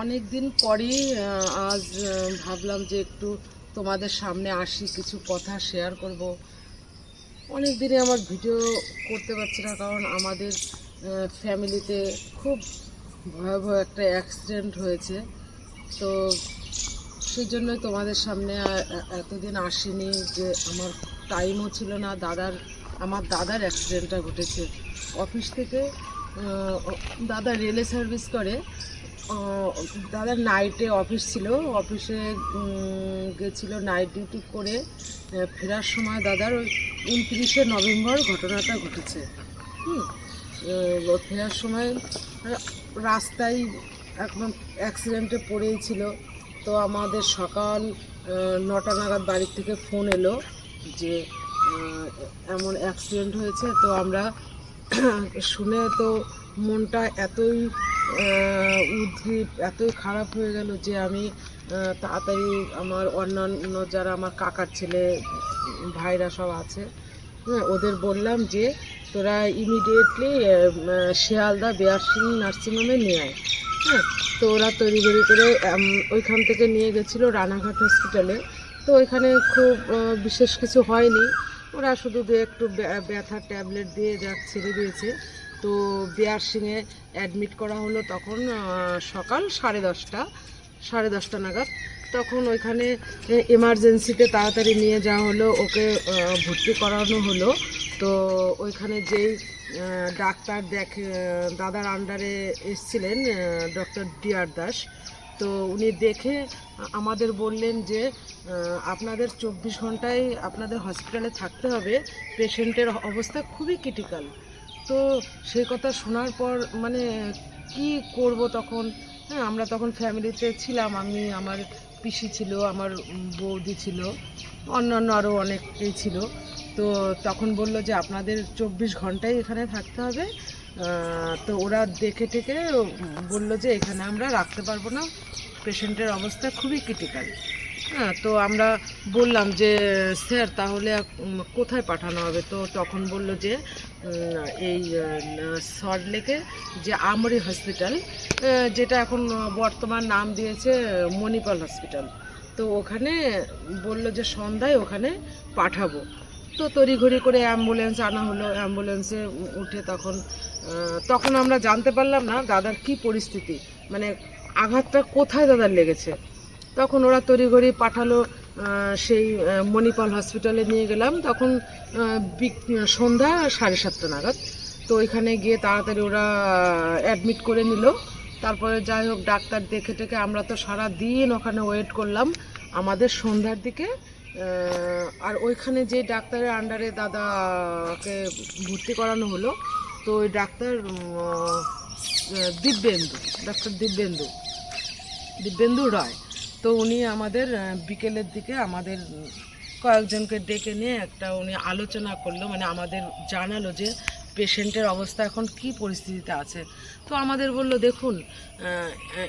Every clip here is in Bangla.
অনেক দিন পরই আজ ভাবলাম যে একটু তোমাদের সামনে আসি, কিছু কথা শেয়ার করব। অনেক দিনে আমার ভিডিও করতে পারছি না, কারণ আমাদের ফ্যামিলিতে খুব ভয়াবহ একটা অ্যাক্সিডেন্ট হয়েছে। তো সেই জন্যই তোমাদের সামনে এতদিন আসিনি যে আমার টাইমও ছিল না, দাদার, আমার দাদার অ্যাক্সিডেন্টটা ঘটেছে। অফিস থেকে দাদা রেলে সার্ভিস করে। দাদার নাইটে অফিস ছিল। অফিসে গেছিল নাইট ডিউটি করে ফেরার সময় দাদার ওই উনত্রিশে নভেম্বর ঘটনাটা ঘটেছে। ফেরার সময় রাস্তায় একদম অ্যাক্সিডেন্টে পড়েই ছিল তো আমাদের সকাল নটা নাগাদ বাড়ির থেকে ফোন এলো যে এমন অ্যাক্সিডেন্ট হয়েছে। তো আমরা শুনে তো মনটা এতই উদ্গ্রীব এতই খারাপ হয়ে গেল যে আমি তাড়াতাড়ি আমার অন্যান্য যারা আমার কাকার ছেলে, ভাইরা সব আছে হ্যাঁ ওদের বললাম যে তোরা ইমিডিয়েটলি শিয়ালদা বেয়ারসিং নার্সিংহোমে নিয়ে আয় হ্যাঁ তো ওরা তৈরি তৈরি করে ওইখান থেকে নিয়ে গেছিল রানাঘাট হসপিটালে তো ওইখানে খুব বিশেষ কিছু হয়নি, ওরা শুধু দু একটু ব্যা- ব্যথার ট্যাবলেট দিয়ে যা ছেড়ে দিয়েছে। তো বেয়ারসিংয়ে অ্যাডমিট করা হলো তখন সকাল সাড়ে দশটা সাড়ে দশটা নাগাদ। তখন ওইখানে এমার্জেন্সিতে তাড়াতাড়ি নিয়ে যাওয়া হলো, ওকে ভর্তি করানো হলো। তো ওইখানে যেই ডাক্তার দেখ দাদার আন্ডারে এসছিলেন ডক্টর ডিআর দাস। তো উনি দেখে আমাদের বললেন যে আপনাদের চব্বিশ ঘন্টায় আপনাদের হসপিটালে থাকতে হবে। পেশেন্টের অবস্থা খুবই ক্রিটিক্যাল তো সেই কথা শোনার পর মানে কি করব তখন? হ্যাঁ আমরা তখন ফ্যামিলিতে ছিলাম, আমি, আমার পিসি ছিল, আমার বৌদি ছিল, অন্যান্য আরও অনেকেই ছিল। তো তখন বলল যে, আপনাদের চব্বিশ ঘন্টাই এখানে থাকতে হবে। তো ওরা দেখে টেকে বলল যে, এখানে আমরা রাখতে পারব না। পেশেন্টের অবস্থা খুবই ক্রিটিক্যাল হ্যাঁ তো আমরা বললাম যে, স্যার, তাহলে কোথায় পাঠানো হবে? তো তখন বলল যে এই সল্টলেকে যে আমরি হসপিটাল যেটা এখন বর্তমান নাম দিয়েছে মণিপাল হসপিটাল তো ওখানে বলল যে সন্ধ্যায় ওখানে পাঠাবো। তো তড়িঘড়ি করে অ্যাম্বুলেন্স আনা হলো। অ্যাম্বুলেন্সে উঠে তখন তখন আমরা জানতে পারলাম না দাদার কি পরিস্থিতি। মানে আঘাতটা কোথায় দাদার লেগেছে। তখন ওরা তড়িঘড়ি পাঠালো। সেই মণিপাল হসপিটালে নিয়ে গেলাম। তখন সন্ধ্যা সাড়ে সাতটা নাগাদ। তো ওইখানে গিয়ে তাড়াতাড়ি ওরা অ্যাডমিট করে নিল। তারপরে যাই হোক, ডাক্তার দেখে টেকে আমরা তো সারা দিন ওখানে ওয়েট করলাম। আমাদের সন্ধ্যার দিকে আর ওইখানে যে ডাক্তারের আন্ডারে দাদাকে ভর্তি করানো হলো, তো ওই ডাক্তার দিব্যেন্দু ডাক্তার দিব্যেন্দু দিব্যেন্দু রায়। তো উনি আমাদের বিকেলের দিকে আমাদের কয়েকজনকে ডেকে নিয়ে একটা উনি আলোচনা করল মানে আমাদের জানালো যে পেশেন্টের অবস্থা এখন কি পরিস্থিতিতে আছে। তো আমাদের বলল, দেখুন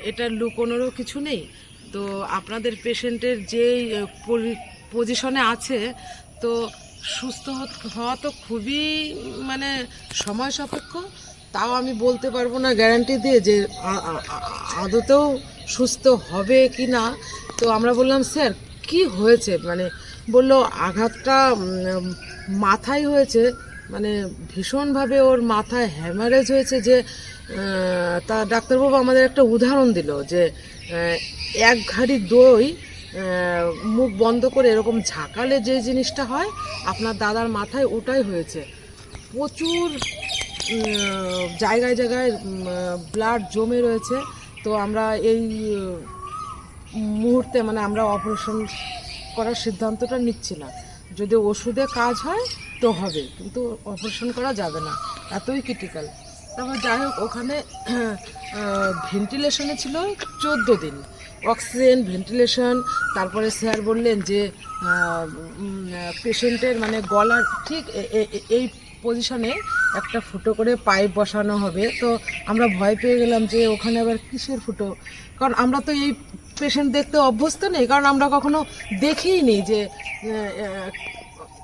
এটা লুকোনোরও কিছু নেই। তো আপনাদের পেশেন্টের যে পজিশনে আছে, তো সুস্থ হওয়া তো খুবই মানে সময় সাপেক্ষ। তাও আমি বলতে পারব না, গ্যারান্টি দিয়ে যে আদতেও সুস্থ হবে কি না তো আমরা বললাম, স্যার, কি হয়েছে? মানে বলল, আঘাতটা মাথায় হয়েছে। মানে ভীষণভাবে ওর মাথায় হ্যামারেজ হয়েছে যে তা ডাক্তারবাবু আমাদের একটা উদাহরণ দিল যে এক ঘাড়ি দই মুখ বন্ধ করে এরকম ঝাঁকালে যে জিনিসটা হয়, আপনার দাদার মাথায় ওটাই হয়েছে। প্রচুর জায়গায় জায়গায় ব্লাড জমে রয়েছে। তো আমরা এই মুহূর্তে মানে আমরা অপারেশন করার সিদ্ধান্তটা নিচ্ছি না যদি ওষুধে কাজ হয় তো হবে, কিন্তু অপারেশন করা যাবে না, এতই ক্রিটিক্যাল তারপর যাই হোক, ওখানে ভেন্টিলেশনে ছিল চোদ্দ দিন। অক্সিজেন ভেন্টিলেশন তারপরে স্যার বললেন যে পেশেন্টের মানে গলার ঠিক এই পজিশনে একটা ফুটো করে পাইপ বসানো হবে। তো আমরা ভয় পেয়ে গেলাম যে ওখানে আবার কিসের ফুটো? কারণ আমরা তো এই পেশেন্ট দেখতে অভ্যস্ত নেই, কারণ আমরা কখনো দেখেই নি যে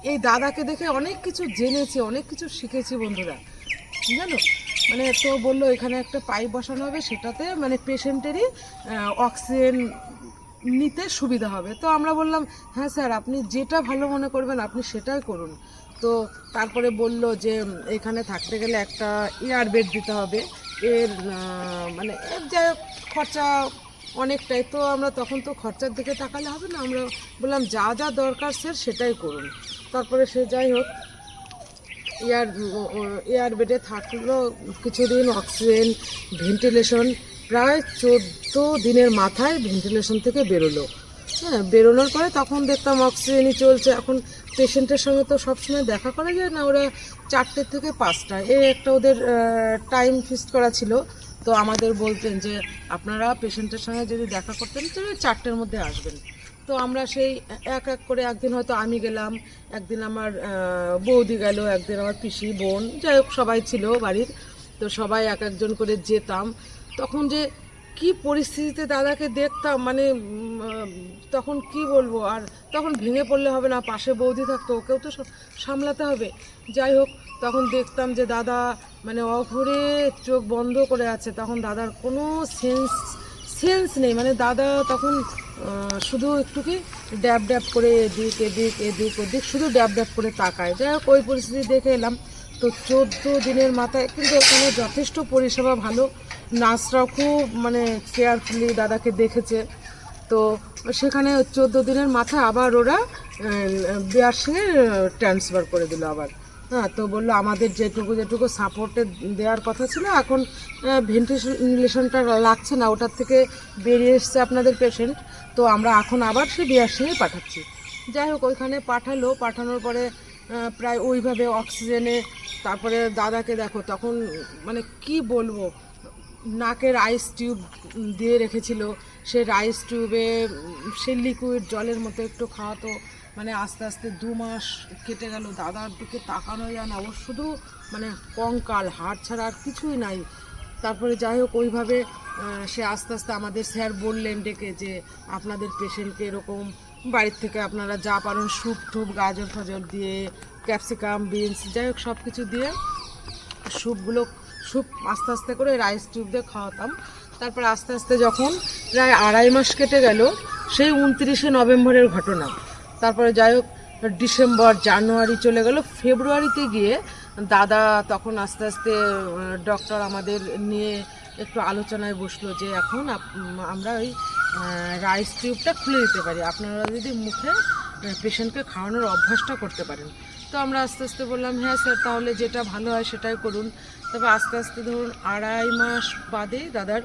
এই দাদাকে দেখে অনেক কিছু জেনেছি, অনেক কিছু শিখেছি বন্ধুরা। জানো মানে তো বলল এখানে একটা পাইপ বসানো হবে, সেটাতে মানে পেশেন্টেরই অক্সিজেন নিতে সুবিধা হবে। তো আমরা বললাম হ্যাঁ স্যার, আপনি যেটা ভালো মনে করবেন, আপনি সেটাই করুন। তো তারপরে বলল যে এখানে থাকতে গেলে একটা এয়ার বেড দিতে হবে। এর মানে এর হোক খরচা অনেকটাই। তো আমরা তখন তো খরচার দিকে তাকালে হবে না। আমরা বললাম, যা যা দরকার স্যার সেটাই করুন। তারপরে সে যাই হোক এয়ার এয়ার বেডে থাকল কিছুদিন অক্সিজেন ভেন্টিলেশন প্রায় চোদ্দ দিনের মাথায় ভেন্টিলেশন থেকে বেরোলো। হ্যাঁ বেরোনোর পরে তখন দেখতাম অক্সিজেনই চলছে। এখন পেশেন্টের সঙ্গে তো সবসময় দেখা করা যায় না, ওরা চারটে থেকে পাঁচটা এই একটা ওদের টাইম ফিক্সড করা ছিল। তো আমাদের বলতেন যে, আপনারা পেশেন্টের সঙ্গে যদি দেখা করতেন তাহলে চারটের মধ্যে আসবেন। তো আমরা সেই এক এক করে, একদিন হয়তো আমি গেলাম, একদিন আমার বৌদি গেল, একদিন আমার পিসি, বোন, যাই হোক, সবাই ছিল বাড়ির। তো সবাই এক একজন করে যেতাম। তখন যে কি পরিস্থিতিতে দাদাকে দেখতাম মানে তখন কি বলব? আর তখন ভেঙে পড়লে হবে না, পাশে বৌদি থাকতো, ওকেও তো সামলাতে হবে। যাই হোক, তখন দেখতাম যে দাদা মানে অঘরে চোখ বন্ধ করে আছে। তখন দাদার কোনো সেন্স সেন্স নেই। মানে দাদা তখন শুধু একটু কি ড্যাব ড্যাব করে এদিক এদিক এদিক ওদিক শুধু ড্যাব ড্যাব করে তাকায়। যাই হোক, ওই পরিস্থিতি দেখে এলাম। তো চোদ্দ দিনের মাথায়, কিন্তু এখানে যথেষ্ট পরিষেবা ভালো। নার্সরাও খুব মানে কেয়ারফুলি দাদাকে দেখেছে। তো সেখানে চোদ্দ দিনের মাথায় আবার ওরা বিয়ারসিংয়ে ট্রান্সফার করে দিল আবার। হ্যাঁ তো বলল আমাদের যেটুকু যেটুকু সাপোর্টে দেওয়ার কথা ছিল, এখন ভেন্টিলেশনটা লাগছে না, ওটার থেকে বেরিয়ে এসছে আপনাদের পেশেন্ট তো আমরা এখন আবার সে বিয়ারসিংয়ে পাঠাচ্ছি। যাই হোক, ওইখানে পাঠালো, পাঠানোর পরে প্রায় ওইভাবে অক্সিজেনে তারপরে দাদাকে দেখো, তখন মানে কি বলব, নাকের আইস টিউব দিয়ে রেখেছিল। সে রাইস টিউবে সে লিকুইড জলের মতো একটু খাওয়াতো। মানে আস্তে আস্তে দু মাস কেটে গেল, দাদার দিকে তাকানো যায় না। ও শুধু মানে কঙ্কাল, হাড় ছাড়া আর কিছুই নাই। তারপরে যাই হোক, ওইভাবে সে আস্তে আস্তে আমাদের স্যার বললেন ডেকে যে, আপনাদের পেশেন্টকে এরকম বাড়ির থেকে আপনারা যা পারেন স্যুপ টুপ গাজর ফাজর দিয়ে ক্যাপসিকাম, বিনস, যাই হোক সব কিছু দিয়ে স্যুপগুলো স্যুপ আস্তে আস্তে করে রাইস টিউব দিয়ে খাওয়াতাম। তারপর আস্তে আস্তে যখন প্রায় আড়াই মাস কেটে গেল, সেই উনত্রিশে নভেম্বরের ঘটনা। তারপরে যাই হোক, ডিসেম্বর, জানুয়ারি চলে গেল। ফেব্রুয়ারিতে গিয়ে দাদা তখন আস্তে আস্তে ডক্টর আমাদের নিয়ে একটু আলোচনায় বসল যে এখন আমরা ওই রাইস টিউবটা খুলে দিতে পারি। আপনারা যদি মুখে পেশেন্টকে খাওয়ানোর অভ্যাসটা করতে পারেন। তো আমরা আস্তে আস্তে বললাম হ্যাঁ স্যার, তাহলে যেটা ভালো হয় সেটাই করুন। তবে আস্তে আস্তে ধরুন আড়াই মাস বাদে দাদার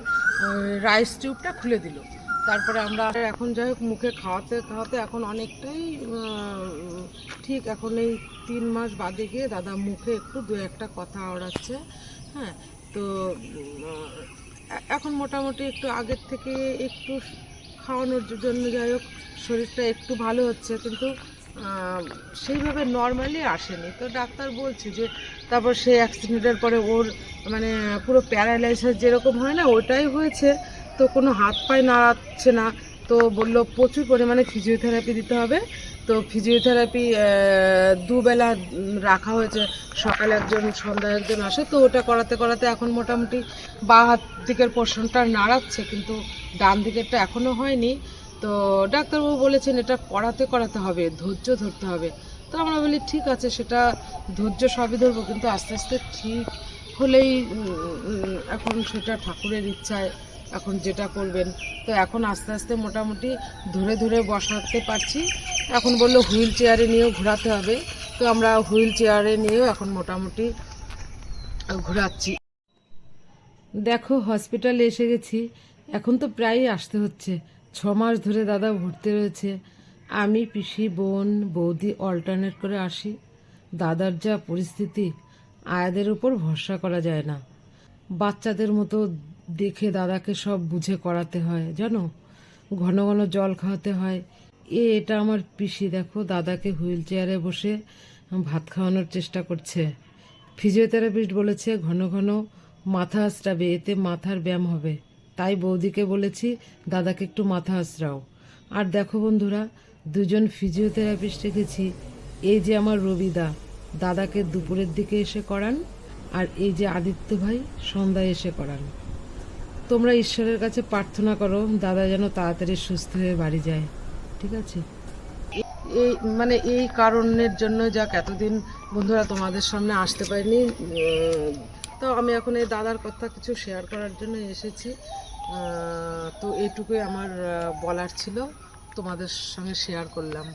রাইস টিউবটা খুলে দিল। তারপরে আমরা এখন যাই হোক, মুখে খাওয়াতে খাওয়াতে এখন অনেকটাই ঠিক এখন এই তিন মাস বাদে গিয়ে দাদা মুখে একটু দু একটা কথা আওড়াচ্ছে হ্যাঁ তো এখন মোটামুটি একটু আগের থেকে একটু খাওয়ানোর জন্য যাই হোক, শরীরটা একটু ভালো হচ্ছে। কিন্তু সেইভাবে নর্মালি আসেনি। তো ডাক্তার বলছে যে, তারপর সেই অ্যাক্সিডেন্টের পরে ওর মানে পুরো প্যারালাইসিস যেরকম হয় না, ওটাই হয়েছে। তো কোনো হাত পায়ে নাড়াচ্ছে না। তো বলল, প্রচুর পরিমাণে ফিজিওথেরাপি দিতে হবে। তো ফিজিওথেরাপি দুবেলা রাখা হয়েছে। সকালে একজন, সন্ধ্যায় একজন আসে। তো ওটা করাতে করাতে এখন মোটামুটি বা হাত দিকের পোর্শনটা নাড়াচ্ছে, কিন্তু ডান দিকেরটা এখনও হয়নি। তো ডাক্তারবাবু বলেছেন এটা করাতে করাতে হবে, ধৈর্য ধরতে হবে। তো আমরা বলি, ঠিক আছে, সেটা ধৈর্য সবই ধরবো, কিন্তু আস্তে আস্তে ঠিক হলেই এখন সেটা ঠাকুরের ইচ্ছায় এখন যেটা করবেন। তো এখন আস্তে আস্তে মোটামুটি ধরে ধরে বসাতে পারছি। এখন বলল, হুইল চেয়ারে নিয়েও ঘোরাতে হবে। তো আমরা হুইল চেয়ারে নিয়েও এখন মোটামুটি ঘোরাচ্ছি। দেখো, হসপিটালে এসে গেছি। এখন তো প্রায়ই আসতে হচ্ছে। ছ মাস ধরে দাদা ভর্তি রয়েছে। আমি, পিসি, বোন, বৌদি অল্টারনেট করে আসি। দাদার যা পরিস্থিতি, আয়াদের উপর ভরসা করা যায় না। বাচ্চাদের মতো দেখে দাদাকে সব বুঝে করাতে হয়, জানো? ঘন ঘন জল খাওয়াতে হয়। এ, এটা আমার পিসি, দেখো, দাদাকে হুইল চেয়ারে বসে ভাত খাওয়ানোর চেষ্টা করছে। ফিজিওথেরাপিস্ট বলেছে, ঘন ঘন মাথা আঁচড়াবে এতে মাথার ব্যায়াম হবে। তাই বৌদিকে বলেছি, দাদাকে একটু মাথা আঁচড়াও। আর দেখো বন্ধুরা, দুজন ফিজিওথেরাপিস্ট রেখেছি। এই যে আমার রবিদা, দাদাকে দুপুরের দিকে এসে করান, আর এই যে আদিত্য ভাই, সন্ধ্যায় এসে করান। তোমরা ঈশ্বরের কাছে প্রার্থনা করো, দাদা যেন তাড়াতাড়ি সুস্থ হয়ে বাড়ি যায়। ঠিক আছে? এই মানে এই কারণের জন্য যাক, এতদিন বন্ধুরা তোমাদের সামনে আসতে পারিনি। তো আমি এখন এই দাদার কথা কিছু শেয়ার করার জন্য এসেছি। তো এটুকুই আমার বলার ছিল। তোমাদের সঙ্গে শেয়ার করলাম।